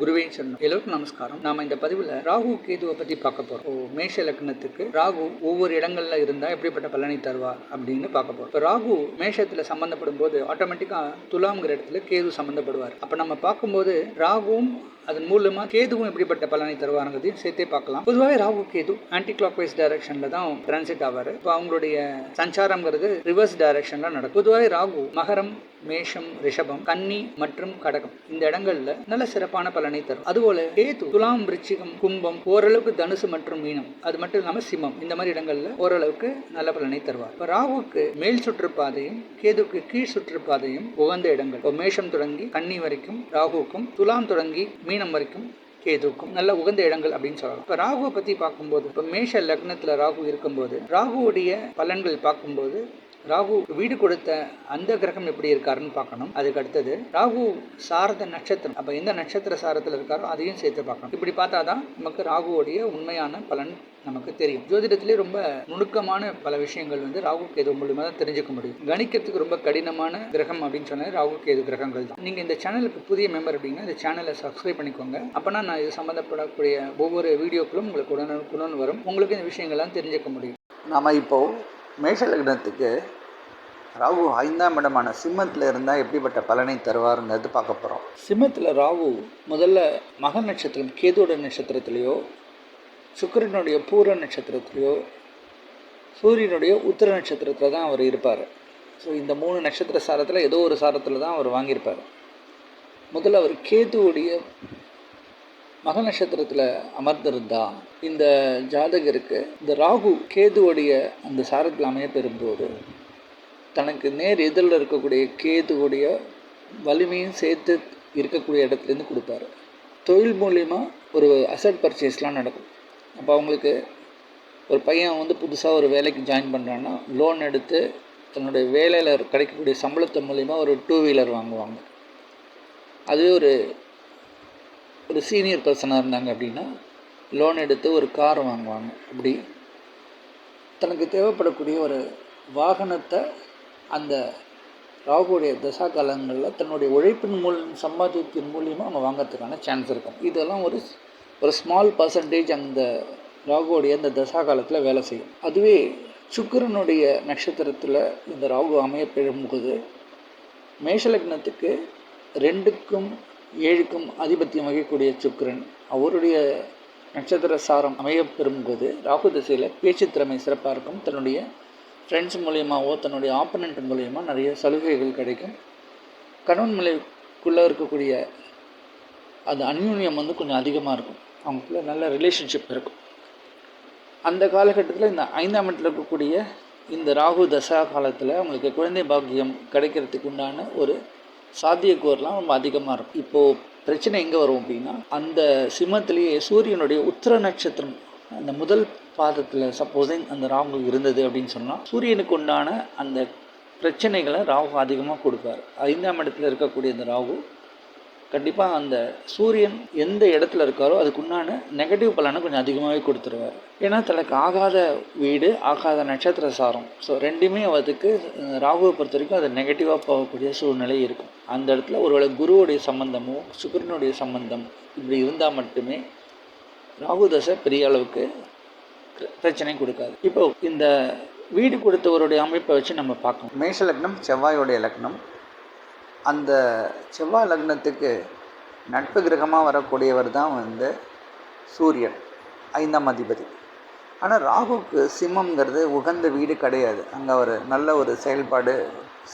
குருவே சரணம். எல்லோருக்கும் நமஸ்காரம். நாம இந்த பதிவில் ராகு கேதுவை பற்றி பார்க்க போகிறோம் ஓ மேஷ லக்னத்துக்கு ராகு ஒவ்வொரு இடங்கள்ல இருந்தால் எப்படிப்பட்ட பலனை தருவார் அப்படின்னு பார்க்க போறோம். இப்போ ராகு மேஷத்தில் சம்மந்தப்படும் போது ஆட்டோமேட்டிக்காக துலாம்ங்கிற இடத்துல கேது சம்மந்தப்படுவார் அப்போ நம்ம பார்க்கும்போது ராகுவும் அதன் மூலமாக கேதுவும் எப்படிப்பட்ட பலனை தருவாருங்கிறதையும் சேர்த்தே பார்க்கலாம். பொதுவாகவே Rahu Ketu anti clock wise டைரக்ஷனில் தான் டிரான்சிட் ஆவார். இப்போ அவங்களுடைய சஞ்சாரம்ங்கிறது ரிவர்ஸ் டைரக்ஷனில் நடக்கும். பொதுவாகவே ராகு மகரம் மேஷம் ரிஷபம் கன்னி மற்றும் கடகம் இந்த இடங்கள்ல நல்ல சிறப்பான பலனை தரும். அதுபோல கேது துலாம் விருச்சிகம் கும்பம் ஓரளவுக்கு தனுசு மற்றும் மீனம் அது மட்டும் இல்லாமல் சிம்மம் இந்த மாதிரி இடங்கள்ல ஓரளவுக்கு நல்ல பலனை தருவார். இப்போ ராகுக்கு மேல் சுற்றுப்பாதையும் கேதுக்கு கீழ் சுற்றுப்பாதையும் உகந்த இடங்கள். இப்போ மேஷம் தொடங்கி கன்னி வரைக்கும் ராகுக்கும் துலாம் தொடங்கி மீனம் வரைக்கும் கேதுக்கும் நல்ல உகந்த இடங்கள் அப்படின்னு சொல்லலாம். இப்போ ராகுவை பற்றி பார்க்கும்போது இப்போ மேஷ லக்னத்தில் ராகு இருக்கும்போது ராகுவுடைய பலன்கள் பார்க்கும்போது ராகு வீடு கொடுத்த அந்த கிரகம் எப்படி இருக்காருன்னு பார்க்கணும். அதுக்கு அடுத்தது ராகு சாரத நட்சத்திரம். அப்போ எந்த நட்சத்திர சாரத்தில் இருக்காரோ அதையும் சேர்த்து பார்க்கணும். இப்படி பார்த்தா தான் நமக்கு ராகுவோடைய உண்மையான பலன் நமக்கு தெரியும். ஜோதிடத்திலே ரொம்ப நுணுக்கமான பல விஷயங்கள் வந்து ராகு கேது மூலியமாக தான் தெரிஞ்சுக்க முடியும். கணிக்கிறதுக்கு ரொம்ப கடினமான கிரகம் அப்படின்னு சொன்னது ராகு கேது கிரகங்கள் தான். நீங்கள் இந்த சேனலுக்கு புதிய மெம்பர் அப்படின்னா இந்த சேனலை சப்ஸ்கிரைப் பண்ணிக்கோங்க. அப்போனா நான் இது சம்மந்தப்படக்கூடிய ஒவ்வொரு வீடியோக்களும் உங்களுக்கு உடனுக்குடன் வரும். உங்களுக்கு இந்த விஷயங்கள்லாம் தெரிஞ்சுக்க முடியும். நாம் இப்போது மேஷ லக்னத்துக்கு ராகு ஐந்தாம் இடமான சிம்மத்தில் இருந்தால் எப்படிப்பட்ட பலனை தருவாருங்கிறது பார்க்க போகிறோம் சிம்மத்தில் ராகு முதல்ல மக நட்சத்திரம் கேதுவோட நட்சத்திரத்திலேயோ சுக்கரனுடைய பூர நட்சத்திரத்திலேயோ சூரியனுடைய உத்திர நட்சத்திரத்தில் தான் அவர் இருப்பார். ஸோ இந்த மூணு நட்சத்திர சாரத்தில் ஏதோ ஒரு சாரத்தில் தான் அவர் வாங்கியிருப்பார். முதல்ல அவர் கேதுவுடைய மக நட்சத்திரத்தில் அமர்ந்திருந்தா இந்த ஜாதகருக்கு இந்த ராகு கேதுவுடைய அந்த சாரத்தில் அமைய பெறும்போது தனக்கு நேர் எதிரில் இருக்கக்கூடிய கேதுவுடைய வலிமையும் சேர்த்து இருக்கக்கூடிய இடத்துலேருந்து கொடுப்பாரு. தொழில் மூலிமா ஒரு அசட் பர்ச்சேஸ்லாம் நடக்கும். அப்போ அவங்களுக்கு ஒரு பையன் வந்து புதுசாக ஒரு வேலைக்கு ஜாயின் பண்ணுறான்னா லோன் எடுத்து தன்னுடைய வேலையில் கிடைக்கக்கூடிய சம்பளத்தை மூலிமா ஒரு டூ வீலர் வாங்குவாங்க. அதுவே ஒரு ஒரு சீனியர் பர்சனாக இருந்தாங்க அப்படின்னா லோன் எடுத்து ஒரு கார் வாங்குவாங்க. அப்படி தனக்கு தேவைப்படக்கூடிய ஒரு வாகனத்தை அந்த ராகுடைய தசா காலங்களில் தன்னுடைய உழைப்பின் மூலம் சம்பாதியத்தின் மூலியமாக அவங்க வாங்கிறதுக்கான சான்ஸ் இருக்கும். இதெல்லாம் ஒரு ஒரு ஸ்மால் பர்சன்டேஜ் அந்த ராகுடைய அந்த தசா காலத்தில் வேலை செய்யும். அதுவே சுக்கிரனுடைய நட்சத்திரத்தில் இந்த ராகு அமைய பெறும்போது மேஷலக்னத்துக்கு ரெண்டுக்கும் ஏழுக்கும் ஆதிபத்தியம் வகிக்கக்கூடிய சுக்கரன் அவருடைய நட்சத்திர சாரம் அமைய பெறும்போது ராகு திசையில் பேச்சு திறமை சிறப்பாக இருக்கும். தன்னுடைய ஃப்ரெண்ட்ஸ் மூலியமாகவோ தன்னுடைய ஆப்பனண்ட் மூலியமாக நிறைய சலுகைகள் கிடைக்கும். கணவன் மலைக்குள்ளே இருக்கக்கூடிய அது அந்யூன்யம் வந்து கொஞ்சம் அதிகமாக இருக்கும். அவங்களுக்குள்ள நல்ல ரிலேஷன்ஷிப் இருக்கும். அந்த காலகட்டத்தில் இந்த ஐந்தாம் இடத்துல இருக்கக்கூடிய இந்த ராகு தசா காலத்தில் அவங்களுக்கு குழந்தை பாக்கியம் கிடைக்கிறதுக்கு உண்டான ஒரு சாத்தியக்கூறுலாம் ரொம்ப அதிகமாக இருக்கும். இப்போது பிரச்சனை எங்கே வரும் அப்படின்னா அந்த சிம்மத்திலேயே சூரியனுடைய உத்திர நட்சத்திரம் அந்த முதல் பாதத்தில் சப்போஸிங் அந்த ராகு இருந்தது அப்படின்னு சொன்னால் சூரியனுக்கு உண்டான அந்த பிரச்சனைகளை ராகு அதிகமாக கொடுப்பார். ஐந்தாம் இடத்துல இருக்கக்கூடிய அந்த ராகு கண்டிப்பாக அந்த சூரியன் எந்த இடத்துல இருக்காரோ அதுக்குண்டான நெகட்டிவ் பலனை கொஞ்சம் அதிகமாகவே கொடுத்துருவார். ஏன்னா தனக்கு ஆகாத வீடு ஆகாத நட்சத்திர சாரம். ஸோ ரெண்டுமே அதுக்கு ராகுவை பொறுத்த வரைக்கும் அது நெகட்டிவாக போகக்கூடிய சூழ்நிலை இருக்கும். அந்த இடத்துல ஒருவேளை குருவுடைய சம்பந்தமோ சுக்கரனுடைய சம்பந்தம் இப்படி இருந்தால் மட்டுமே ராகு தசை பெரிய அளவுக்கு பிரச்சனை கொடுக்காது. இப்போ இந்த வீடு கொடுத்தவருடைய அமைப்பை வச்சு நம்ம பார்க்கணும். மேஷ லக்னம் செவ்வாயோடைய லக்னம். அந்த செவ்வாய் லக்னத்துக்கு நட்பு கிரகமாக வரக்கூடியவர் தான் வந்து சூரியன் ஐந்தாம் அதிபதி. ஆனால் ராகுக்கு சிம்மங்கிறது உகந்த வீடு கிடையாது. அங்கே அவர் நல்ல ஒரு செயல்பாடு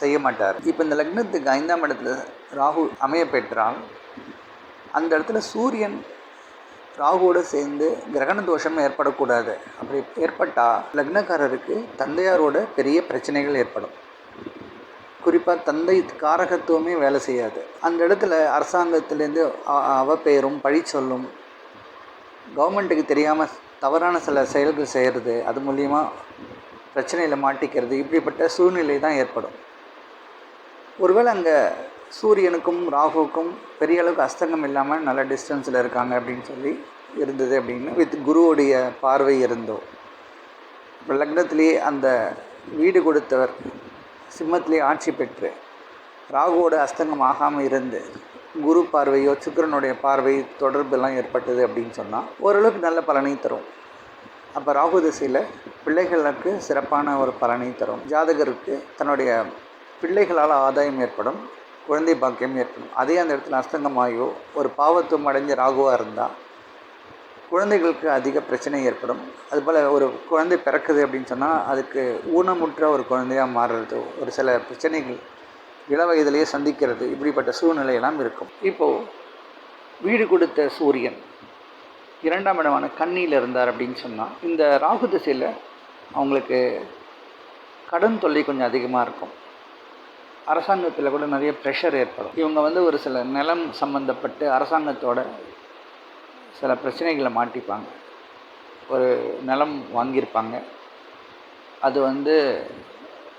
செய்ய மாட்டார். இப்போ இந்த லக்னத்துக்கு ஐந்தாம் இடத்துல ராகு அமைய பெற்றால் அந்த இடத்துல சூரியன் ராகுவோடு சேர்ந்து கிரகண தோஷம் ஏற்படக்கூடாது. அப்படி ஏற்பட்டால் லக்னக்காரருக்கு தந்தையாரோட பெரிய பிரச்சனைகள் ஏற்படும். குறிப்பாக தந்தை காரகத்துவமே வேலை செய்யாது. அந்த இடத்துல அரசாங்கத்திலேருந்து அவப்பெயரும் பழி சொல்லும். கவர்மெண்ட்டுக்கு தெரியாமல் தவறான சில செயல்கள் செய்கிறது அது மூலியமாக பிரச்சனையில் மாட்டிக்கிறது இப்படிப்பட்ட சூழ்நிலை தான் ஏற்படும். ஒருவேளை அங்கே சூரியனுக்கும் ராகுவுக்கும் பெரிய அளவுக்கு அஸ்தங்கம் இல்லாமல் நல்ல டிஸ்டன்ஸில் இருக்காங்க அப்படின்னு சொல்லி இருந்தது அப்படின்னு வித் குருவுடைய பார்வை இருந்தோ. லக்னத்திலேயே அந்த வீடு கொடுத்தவர் சிம்மத்திலே ஆட்சி பெற்று ராகுவோட அஸ்தங்கம் ஆகாமல் இருந்து குரு பார்வையோ சுக்கிரனுடைய பார்வை தொடர்பெல்லாம் ஏற்பட்டது அப்படின்னு சொன்னால் ஓரளவுக்கு நல்ல பலனை தரும். அப்போ ராகு திசையில் பிள்ளைகளுக்கு சிறப்பான ஒரு பலனை தரும். ஜாதகருக்கு தன்னுடைய பிள்ளைகளால் ஆதாயம் ஏற்படும் குழந்தை பாக்கியம் ஏற்படும். அதே அந்த இடத்துல அஸ்தங்கமாயோ ஒரு பாவத்துவம் அடைஞ்ச ராகுவாக இருந்தால் குழந்தைகளுக்கு அதிக பிரச்சனை ஏற்படும். அதுபோல் ஒரு குழந்தை பிறக்குது அப்படின்னு சொன்னால் அதுக்கு ஊனமுற்ற ஒரு குழந்தையாக மாறுறது ஒரு சில பிரச்சனைகள் இள வயதிலேயே சந்திக்கிறது இப்படிப்பட்ட சூழ்நிலையெல்லாம் இருக்கும். இப்போது வீடு கொடுத்த சூரியன் இரண்டாம் இடமான கண்ணியில் இருந்தார் அப்படின்னு சொன்னால் இந்த ராகு திசையில் அவங்களுக்கு கடன் தொல்லை கொஞ்சம் அதிகமாக இருக்கும். அரசாங்கத்தில் கூட நிறைய ப்ரெஷர் ஏற்படும். இவங்க வந்து ஒரு சில நிலம் சம்மந்தப்பட்டு அரசாங்கத்தோட சில பிரச்சனைகளை மாட்டிப்பாங்க. ஒரு நிலம் வாங்கியிருப்பாங்க. அது வந்து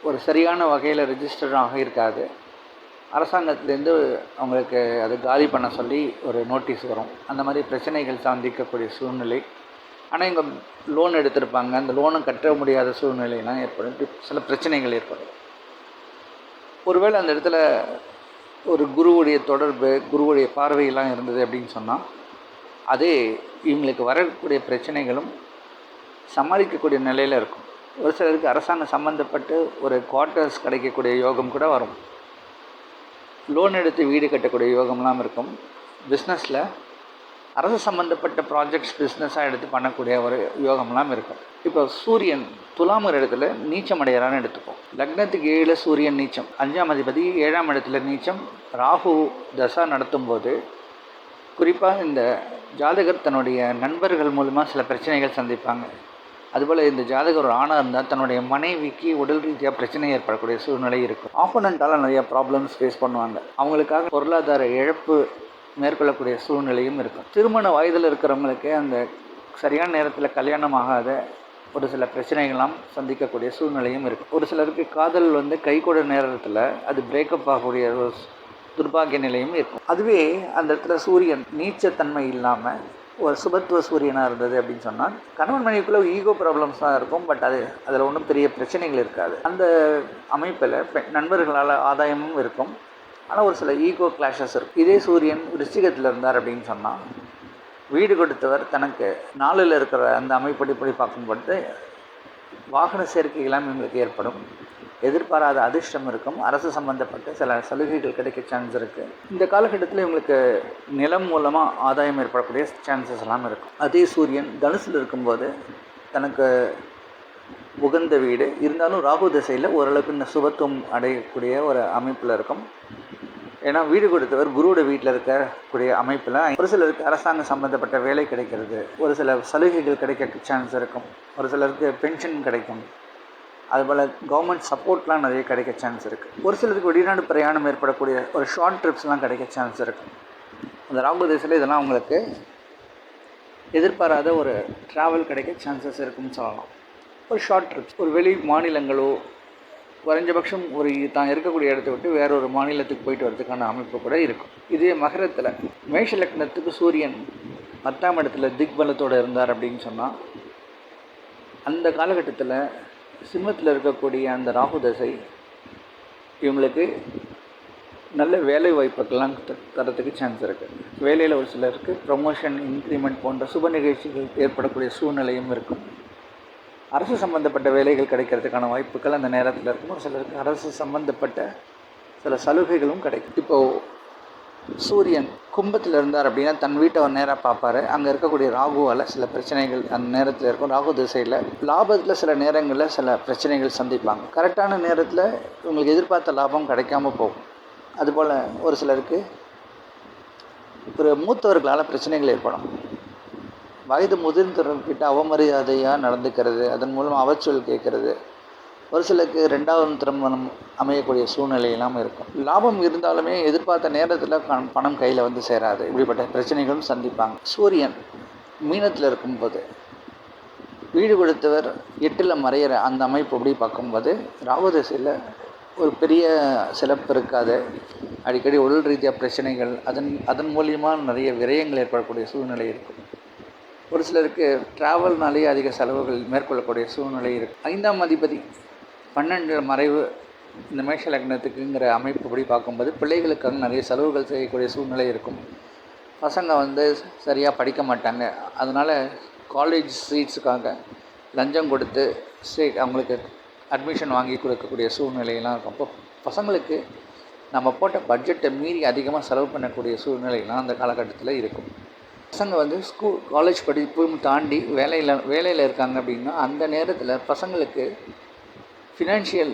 ஒரு சரியான வகையில் ரெஜிஸ்டரும் இருக்காது. அரசாங்கத்துலேருந்து அவங்களுக்கு அது காலி பண்ண சொல்லி ஒரு நோட்டீஸ் வரும். அந்த மாதிரி பிரச்சனைகள் சந்திக்கக்கூடிய சூழ்நிலை. ஆனால் இங்கே லோன் எடுத்திருப்பாங்க. அந்த லோனை கட்ட முடியாத சூழ்நிலையெல்லாம் ஏற்படும். சில பிரச்சனைகள் ஏற்படும். ஒருவேளை அந்த இடத்துல ஒரு குருவுடைய தொடர்பு குருவுடைய பார்வையெல்லாம் இருந்தது அப்படின்னு சொன்னால் அதே இவங்களுக்கு வரக்கூடிய பிரச்சனைகளும் சமாளிக்கக்கூடிய நிலையில் இருக்கும். ஒரு சிலருக்கு அரசாங்கம் சம்மந்தப்பட்டு ஒரு குவார்ட்டர்ஸ் கிடைக்கக்கூடிய யோகம் கூட வரும். லோன் எடுத்து வீடு கட்டக்கூடிய யோகம்லாம் இருக்கும். பிஸ்னஸில் அரசு சம்மந்தப்பட்ட ப்ராஜெக்ட்ஸ் பிஸ்னஸாக எடுத்து பண்ணக்கூடிய ஒரு யோகம்லாம் இருக்கும். இப்போ சூரியன் துலாமர் இடத்துல நீச்சம் அடையிறான்னு எடுத்துப்போம் லக்னத்துக்கு ஏழு சூரியன் நீச்சம் அஞ்சாம் அதிபதி ஏழாம் இடத்துல நீச்சம் ராகு தசா நடத்தும்போது குறிப்பாக இந்த ஜாதகர் தன்னுடைய நண்பர்கள் மூலமாக சில பிரச்சனைகள் சந்திப்பாங்க. அதுபோல் இந்த ஜாதகர் ஒரு ஆணாக இருந்தால் தன்னுடைய மனைவிக்கு உடல் ரீதியாக பிரச்சனை ஏற்படக்கூடிய சூழ்நிலை இருக்கும். ஆப்போனண்ட்டால் நிறைய ப்ராப்ளம்ஸ் ஃபேஸ் பண்ணுவாங்க. அவங்களுக்காக பொருளாதார இழப்பு மேற்கொள்ளக்கூடிய சூழ்நிலையும் இருக்கும். திருமண வயதில் இருக்கிறவங்களுக்கு அந்த சரியான நேரத்தில் கல்யாணம் ஆகாத ஒரு சில பிரச்சனைகள்லாம் சந்திக்கக்கூடிய சூழ்நிலையும் இருக்கும். ஒரு சிலருக்கு காதல் வந்து கைகூட நேரத்தில் அது பிரேக்கப் ஆகக்கூடிய ஒரு துர்பாகிய நிலையும் இருக்கும். அதுவே அந்த இடத்துல சூரியன் நீச்சத்தன்மை இல்லாமல் ஒரு சுபத்துவ சூரியனாக இருந்தது அப்படின்னு சொன்னால் கணவன் மனைவிக்குள்ளே ஈகோ ப்ராப்ளம்ஸ் தான் இருக்கும் பட் அது அதில் ஒன்றும் பெரிய பிரச்சனைகள் இருக்காது. அந்த அமைப்பில் நண்பர்களால் ஆதாயமும் இருக்கும். ஆனால் ஒரு சில ஈகோ கிளாஷஸ் இருக்கும் இதே சூரியன் ரிஷிகத்தில் இருந்தார் அப்படின்னு சொன்னால் வீடு கொடுத்தவர் தனக்கு நாளில் இருக்கிற அந்த அமைப்படி படி பார்க்கும்பொழுது வாகன சேர்க்கைகளாம் எங்களுக்கு ஏற்படும். எதிர்பாராத அதிர்ஷ்டம் இருக்கும். அரசு சம்பந்தப்பட்ட சில சலுகைகள் கிடைக்க சான்ஸ் இருக்குது இந்த காலகட்டத்தில் இவங்களுக்கு நிலம் மூலமாக ஆதாயம் ஏற்படக்கூடிய சான்சஸ் எல்லாம் இருக்கும். அதே சூரியன் தனுசில் இருக்கும்போது தனக்கு உகந்த வீடு. இருந்தாலும் ராகு திசையில் ஓரளவுக்கு இந்த சுபத்துவம் அடையக்கூடிய ஒரு அமைப்பில் இருக்கும். ஏன்னா வீடு கொடுத்தவர் குருவோட வீட்டில் இருக்கக்கூடிய அமைப்பில் ஒரு சிலருக்கு அரசாங்கம் சம்மந்தப்பட்ட வேலை கிடைக்கிறது. ஒரு சில சலுகைகள் கிடைக்க சான்ஸ் இருக்கும். ஒரு சிலருக்கு பென்ஷன் கிடைக்கும். அதுபோல் கவர்மெண்ட் சப்போர்ட்லாம் நிறைய கிடைக்க சான்ஸ் இருக்குது ஒரு சிலருக்கு வெளிநாடு பிரயாணம் ஏற்படக்கூடிய ஒரு ஷார்ட் ட்ரிப்ஸ்லாம் கிடைக்க சான்ஸ் இருக்குது அந்த ராகு தேசத்தில் இதெல்லாம் அவங்களுக்கு எதிர்பாராத ஒரு ட்ராவல் கிடைக்க சான்சஸ் இருக்குன்னு சொல்லலாம். ஒரு ஷார்ட் ட்ரிப்ஸ் ஒரு வெளி மாநிலங்களோ குறைஞ்சபட்சம் ஒரு தான் இருக்கக்கூடிய இடத்த விட்டு வேற ஒரு மாநிலத்துக்கு போயிட்டு வரதுக்கான அமைப்பு கூட இருக்கும். இதே மகரத்தில் மேஷ லக்னத்துக்கு சூரியன் பத்தாம் இடத்துல திக்பலத்தோடு இருந்தார் அப்படின்னு சொன்னால் அந்த காலகட்டத்தில் சிம்மத்தில் இருக்கக்கூடிய அந்த ராகு தசை இவங்களுக்கு நல்ல வேலை வாய்ப்புக்கெல்லாம் தரத்துக்கு சான்ஸ் இருக்குது வேலையில் ஒரு சிலருக்கு ப்ரொமோஷன் இன்க்ரிமெண்ட் போன்ற சுப நிகழ்ச்சிகள் ஏற்படக்கூடிய சூழ்நிலையும் இருக்கும் அரசு சம்பந்தப்பட்ட வேலைகள் கிடைக்கிறதுக்கான வாய்ப்புகள் அந்த நேரத்தில் இருக்கும். ஒரு சிலருக்கு அரசு சம்பந்தப்பட்ட சில சலுகைகளும் கிடைக்கும். இப்போது சூரியன் கும்பத்தில் இருந்தார் அப்படின்னா தன் வீட்டை அவர் நேராக பார்ப்பாரு. அங்கே இருக்கக்கூடிய ராகுவால் சில பிரச்சனைகள் அந்த நேரத்தில் இருக்கும். ராகு திசையில் லாபத்தில் சில நேரங்களில் சில பிரச்சனைகள் சந்திப்பாங்க. கரெக்டான நேரத்தில் இவங்களுக்கு எதிர்பார்த்த லாபம் கிடைக்காம போகும். அதுபோல் ஒரு சிலருக்கு ஒரு மூத்தவர்களால் பிரச்சனைகள் ஏற்படும். வயது முதிர்ந்தவர்கிட்ட அவமரியாதையாக நடந்துக்கிறது அதன் மூலம் அவச்சொல் கேட்கறது ஒரு சிலருக்கு ரெண்டாவது திருமணம் அமையக்கூடிய சூழ்நிலையெல்லாம் இருக்கும். லாபம் இருந்தாலுமே எதிர்பார்த்த நேரத்தில் பணம் கையில் வந்து சேராது. இப்படிப்பட்ட பிரச்சனைகளும் சந்திப்பாங்க. சூரியன் மீனத்தில் இருக்கும்போது வீடு கொடுத்தவர் எட்டில் மறையிற அந்த அமைப்பு அப்படி பார்க்கும்போது ராவதிசையில் ஒரு பெரிய சிறப்பு இருக்காது. அடிக்கடி உடல் ரீதியாக பிரச்சனைகள் அதன் அதன் மூலியமாக நிறைய விரயங்கள் ஏற்படக்கூடிய சூழ்நிலை இருக்கும். ஒரு சிலருக்கு ட்ராவல்னாலேயே அதிக செலவுகள் மேற்கொள்ளக்கூடிய சூழ்நிலை இருக்குது ஐந்தாம் அதிபதி பன்னெண்டு மறைவு இந்த மேஷ லக்னத்துக்குங்கிற அமைப்புப்படி பார்க்கும்போது பிள்ளைகளுக்காக நிறைய செலவுகள் செய்யக்கூடிய சூழ்நிலை இருக்கும். பசங்க வந்து சரியாக படிக்க மாட்டாங்க. அதனால் காலேஜ் சீட்ஸுக்காக லஞ்சம் கொடுத்து சே அவங்களுக்கு அட்மிஷன் வாங்கி கொடுக்கக்கூடிய சூழ்நிலையெல்லாம் இருக்கும். அப்போ பசங்களுக்கு நம்ம போட்ட பட்ஜெட்டை மீறி அதிகமாக செலவு பண்ணக்கூடிய சூழ்நிலைலாம் அந்த காலகட்டத்தில் இருக்கும். பசங்க வந்து ஸ்கூல் காலேஜ் படிப்பும் தாண்டி வேலையில் வேலையில் இருக்காங்க அப்படின்னா அந்த நேரத்தில் பசங்களுக்கு ஃபினான்ஷியல்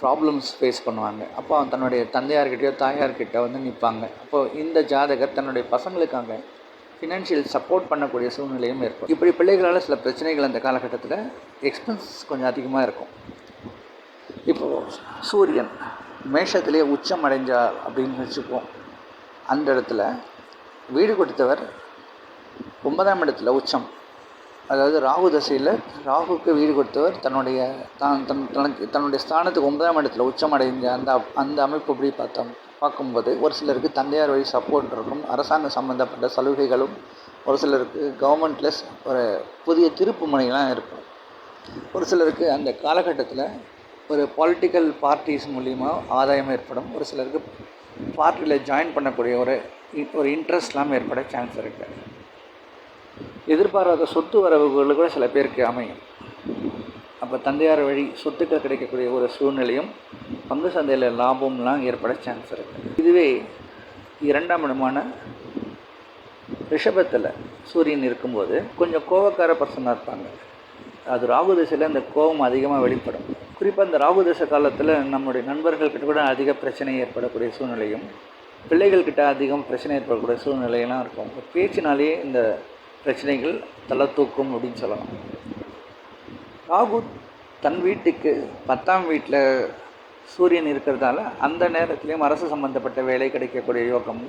ப்ராப்ளம்ஸ் ஃபேஸ் பண்ணுவாங்க. அப்போ தன்னுடைய தந்தையார்கிட்டயோ தாயார்கிட்ட வந்து நிற்பாங்க அப்போது இந்த ஜாதகர் தன்னுடைய பசங்களுக்காக ஃபினான்ஷியல் சப்போர்ட் பண்ணக்கூடிய சூழ்நிலையும் இருக்கும் இப்படி பிள்ளைகளால் சில பிரச்சனைகள் அந்த காலகட்டத்தில் எக்ஸ்பென்ஸ் கொஞ்சம் அதிகமாக இருக்கும். இப்போது சூரியன் மேஷத்திலே உச்சம் அடைஞ்சார் அப்படின்னு வச்சுப்போம் அந்த இடத்துல வீடு கொடுத்தவர் ஒன்பதாம் இடத்துல உச்சம். அதாவது ராகு தசையில் ராகுக்கு வீடு கொடுத்தவர் தன்னுடைய தான் தன் தனக்கு தன்னுடைய ஸ்தானத்துக்கு ஒன்பதாம் இடத்துல உச்சமடைந்த அந்த அந்த அமைப்பு எப்படி பார்த்தோம் பார்க்கும்போது ஒரு சிலருக்கு தந்தையார் வழி சப்போர்ட் இருக்கும் அரசாங்க சம்மந்தப்பட்ட சலுகைகளும் ஒரு சிலருக்கு கவர்மெண்ட்லெஸ் ஒரு புதிய திருப்பு முனைகளாக இருக்கும். ஒரு சிலருக்கு அந்த காலகட்டத்தில் ஒரு பொலிட்டிக்கல் பார்ட்டிஸ் மூலிமா ஆதாயம் ஏற்படும் ஒரு சிலருக்கு பார்ட்டியில் ஜாயின் பண்ணக்கூடிய ஒரு ஒரு இன்ட்ரெஸ்ட்லாம் ஏற்பட சான்ஸ் இருக்குது எதிர்பாராத சொத்து வரவுகள் கூட சில பேருக்கு அமையும். அப்போ தந்தையார் வழி சொத்துக்கள் கிடைக்கக்கூடிய ஒரு சூழ்நிலையும் பங்கு சந்தையில் லாபம்லாம் ஏற்பட சான்ஸ் இருக்குது இதுவே இரண்டாம் இடமான ரிஷபத்தில் சூரியன் இருக்கும்போது கொஞ்சம் கோவக்கார பர்சனாக இருப்பாங்க. அது ராகு திசையில் அந்த கோபம் அதிகமாக வெளிப்படும். குறிப்பாக இந்த ராகு திசை காலத்தில் நம்முடைய நண்பர்கள்கிட்ட கூட அதிக பிரச்சனை ஏற்படக்கூடிய சூழ்நிலையும் பிள்ளைகள்கிட்ட அதிகம் பிரச்சனை ஏற்படக்கூடிய சூழ்நிலையெல்லாம் இருக்கும். பேச்சினாலே இந்த பிரச்சனைகள் தலை தூக்கும் அப்படின்னு சொல்லலாம். ராகு தன் வீட்டுக்கு பத்தாம் வீட்டில் சூரியன் இருக்கிறதால அந்த நேரத்துலேயும் அரசு சம்மந்தப்பட்ட வேலை கிடைக்கக்கூடிய யோகம்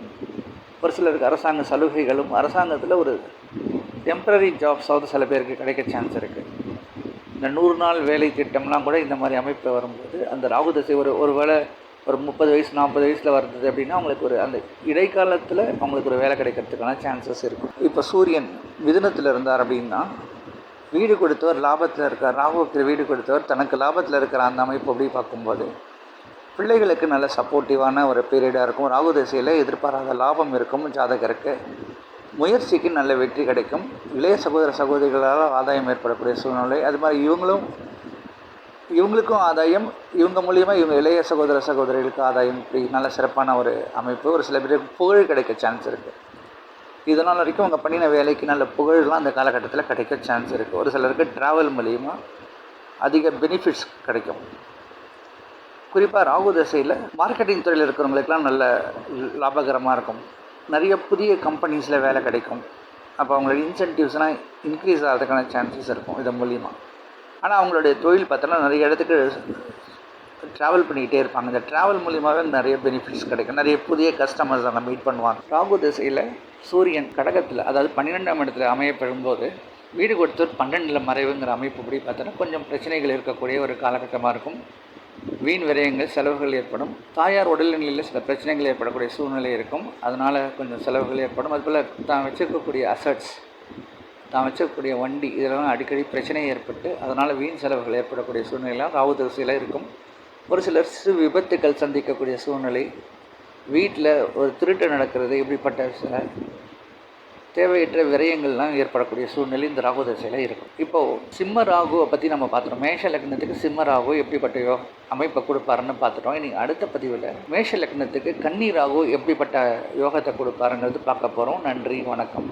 ஒரு சிலருக்கு அரசாங்க சலுகைகளும் அரசாங்கத்தில் ஒரு டெம்ப்ரரி ஜாப்ஸாவது சில பேருக்கு கிடைக்க சான்ஸ் இருக்குது இந்த நூறு நாள் வேலை திட்டம்லாம் கூட இந்த மாதிரி அமைப்பில் வரும்போது அந்த ராகு தசை ஒரு ஒரு வேளை ஒரு முப்பது வயசு நாற்பது வயசில் வருது அப்படின்னா அவங்களுக்கு ஒரு அந்த இடைக்காலத்தில் அவங்களுக்கு ஒரு வேலை கிடைக்கிறதுக்கான சான்சஸ் இருக்கும். இப்போ சூரியன் மிதுனத்தில் இருந்தார் அப்படின்னா வீடு கொடுத்தவர் லாபத்தில் இருக்கார். ராகுவுக்கு வீடு கொடுத்தவர் தனக்கு லாபத்தில் இருக்கிற அந்த அமைப்பு அப்படி பார்க்கும்போது பிள்ளைகளுக்கு நல்ல சப்போர்ட்டிவான ஒரு பீரியடாக இருக்கும். ராகு திசையில் எதிர்பாராத லாபம் இருக்கும். ஜாதகருக்கு முயற்சிக்கு நல்ல வெற்றி கிடைக்கும். இளைய சகோதர சகோதரிகளால் ஆதாயம் ஏற்படக்கூடிய சூழ்நிலை. அது மாதிரி இவங்களும் இவங்களுக்கும் ஆதாயம் இவங்க மூலியமாக இவங்க இளைய சகோதர சகோதரிகளுக்கு ஆதாயம். இப்படி நல்ல சிறப்பான ஒரு அமைப்பு. ஒரு சில பேருக்கு புகழ் கிடைக்க சான்ஸ் இருக்குது இதனால் வரைக்கும் அவங்க பண்ணின வேலைக்கு நல்ல புகழ்லாம் அந்த காலகட்டத்தில் கிடைக்க சான்ஸ் இருக்குது ஒரு சிலருக்கு ட்ராவல் மூலிமா அதிக பெனிஃபிட்ஸ் கிடைக்கும். குறிப்பாக ராகு தசையில் மார்க்கெட்டிங் துறையில் இருக்கிறவங்களுக்கெல்லாம் நல்ல லாபகரமாக இருக்கும். நிறைய புதிய கம்பெனிஸில் வேலை கிடைக்கும். அப்போ அவங்களோட இன்சென்டிவ்ஸ்லாம் இன்க்ரீஸ் ஆகிறதுக்கான சான்சஸ் இருக்கும். இதன் மூலிமா ஆனால் அவங்களுடைய தொழில் பார்த்தோன்னா நிறைய இடத்துக்கு ட்ராவல் பண்ணிக்கிட்டே இருப்பாங்க. இந்த ட்ராவல் மூலியமாகவே நிறைய பெனிஃபிட்ஸ் கிடைக்கும். நிறைய புதிய கஸ்டமர்ஸ் அங்கே மீட் பண்ணுவாங்க. ராகு திசையில் சூரியன் கடகத்தில் அதாவது பன்னிரெண்டாம் இடத்துல அமையப்படும்போது வீடு கொடுத்தவர் பன்னெண்டில் மறைவுங்கிற அமைப்பு படி பார்த்தோன்னா கொஞ்சம் பிரச்சனைகள் இருக்கக்கூடிய ஒரு காலகட்டமாக இருக்கும். வீண் விரயங்கள் செலவுகள் ஏற்படும். தாயார் உடல்நிலையில் சில பிரச்சனைகள் ஏற்படக்கூடிய சூழ்நிலை இருக்கும். அதனால் கொஞ்சம் செலவுகள் ஏற்படும். அதுபோல் தான் வச்சுருக்கக்கூடிய அசட்ஸ் தான் வச்சிருக்கக்கூடிய வண்டி இதெல்லாம் அடிக்கடி பிரச்சனை ஏற்பட்டு அதனால் வீண் செலவுகள் ஏற்படக்கூடிய சூழ்நிலைலாம் ராகு தரிசையில் இருக்கும். ஒரு சிலர் சிறு விபத்துக்கள் சந்திக்கக்கூடிய சூழ்நிலை வீட்டில் ஒரு திருட்டு நடக்கிறது இப்படிப்பட்ட சில தேவையற்ற விரயங்கள்லாம் ஏற்படக்கூடிய சூழ்நிலை இந்த ராகு தசையில் இருக்கும். இப்போது சிம்ம ராகுவை பற்றி நம்ம பார்த்துட்டோம். மேஷ லக்னத்துக்கு சிம்ம ராகு எப்படிப்பட்ட அமைப்பை கொடுப்பாருன்னு பார்த்துட்டோம். இனி அடுத்த பதிவில் மேஷ லக்னத்துக்கு கன்னி ராகு எப்படிப்பட்ட யோகத்தை கொடுப்பாருங்கிறது பார்க்க போகிறோம் நன்றி வணக்கம்.